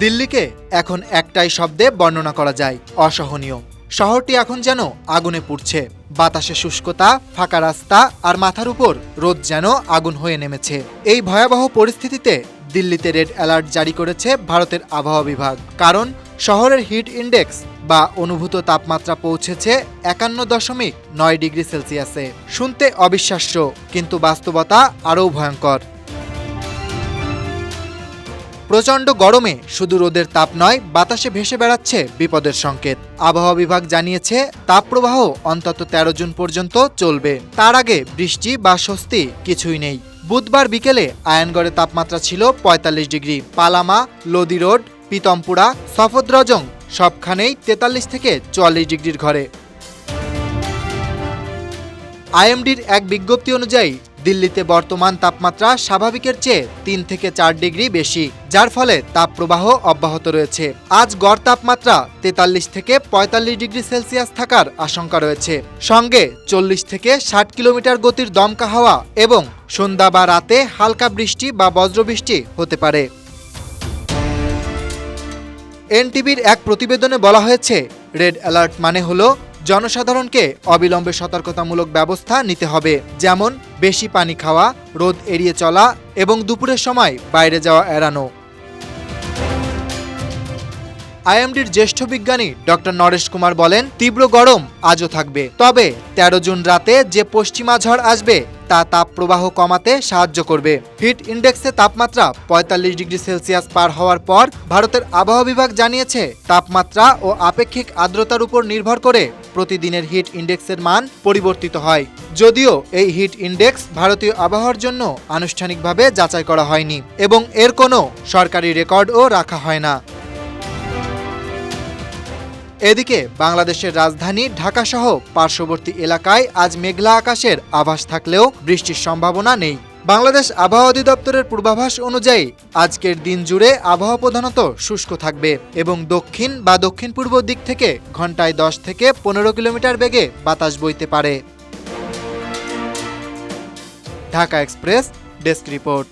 দিল্লিকে এখন একটাই শব্দে বর্ণনা করা যায়, অসহনীয়। শহরটি এখন যেন আগুনে পুড়ছে। বাতাসে শুষ্কতা, ফাঁকা রাস্তা আর মাথার উপর রোদ যেন আগুন হয়ে নেমেছে। এই ভয়াবহ পরিস্থিতিতে দিল্লিতে রেড অ্যালার্ট জারি করেছে ভারতের আবহাওয়া বিভাগ। কারণ, শহরের হিট ইন্ডেক্স বা অনুভূত তাপমাত্রা পৌঁছেছে একান্ন দশমিক নয় ডিগ্রি সেলসিয়াসে। শুনতে অবিশ্বাস্য, কিন্তু বাস্তবতা আরও ভয়ঙ্কর। প্রচণ্ড গরমে শুধু রোদের তাপ নয়, বাতাসে ভেসে বেড়াচ্ছে বিপদের সংকেত। আবহাওয়া বিভাগ জানিয়েছে, তাপপ্রবাহ অন্তত তেরো জুন পর্যন্ত চলবে। তার আগে বৃষ্টি বা স্বস্তি কিছুই নেই। বুধবার বিকেলে আয়নগড়ে তাপমাত্রা ছিল ৪৫ degree. Panama, Lodhi road, Pitampura, Safdarjung সবখানেই তেতাল্লিশ থেকে চুয়াল্লিশ ডিগ্রির ঘরে। আইএমডির এক বিজ্ঞপ্তি অনুযায়ী দিল্লিতে বর্তমান তাপমাত্রা স্বাভাবিকের চেয়ে তিন থেকে চার ডিগ্রি বেশি, যার ফলে তাপপ্রবাহ অব্যাহত রয়েছে। আজ গড় তাপমাত্রা তেতাল্লিশ থেকে পঁয়তাল্লিশ ডিগ্রি সেলসিয়াস থাকার আশঙ্কা রয়েছে। সঙ্গে চল্লিশ থেকে ষাট কিলোমিটার গতির দমকা হাওয়া এবং সন্ধ্যা বা রাতে হালকা বৃষ্টি বা বজ্রবৃষ্টি হতে পারে। এনটিভির এক প্রতিবেদনে বলা হয়েছে, রেড অ্যালার্ট মানে হলো জনসাধারণকে অবিলম্বে সতর্কতামূলক ব্যবস্থা নিতে হবে, যেমন বেশি পানি খাওয়া, রোদ এড়িয়ে চলা এবং দুপুরের সময় বাইরে যাওয়া এড়ানো। আইএমডির জ্যেষ্ঠ বিজ্ঞানী ডক্টর নরেশ কুমার বলেন, তীব্র গরম আজও থাকবে। তবে তেরো জুন রাতে যে পশ্চিমা ঝড় আসবে তা তাপপ্রবাহ কমাতে সাহায্য করবে। হিট ইন্ডেক্সে তাপমাত্রা পঁয়তাল্লিশ ডিগ্রি সেলসিয়াস পার হওয়ার পর ভারতের আবহাওয়া বিভাগ জানিয়েছে, তাপমাত্রা ও আপেক্ষিক আর্দ্রতার উপর নির্ভর করে প্রতিদিনের হিট ইন্ডেক্সের মান পরিবর্তিত হয়। যদিও এই হিট ইন্ডেক্স ভারতীয় আবহাওয়ার জন্য আনুষ্ঠানিকভাবে যাচাই করা হয়নি এবং এর কোনো সরকারি রেকর্ডও রাখা হয় না। এদিকে বাংলাদেশের রাজধানী ঢাকাসহ পার্শ্ববর্তী এলাকায় আজ মেঘলা আকাশের আভাস থাকলেও বৃষ্টির সম্ভাবনা নেই। বাংলাদেশ আবহাওয়া অধিদপ্তরের পূর্বাভাস অনুযায়ী আজকের দিন জুড়ে আবহাওয়া প্রধানত শুষ্ক থাকবে এবং দক্ষিণ বা দক্ষিণ পূর্ব দিক থেকে ঘন্টায় দশ থেকে পনেরো কিলোমিটার বেগে বাতাস বইতে পারে। Dhaka express, desk report.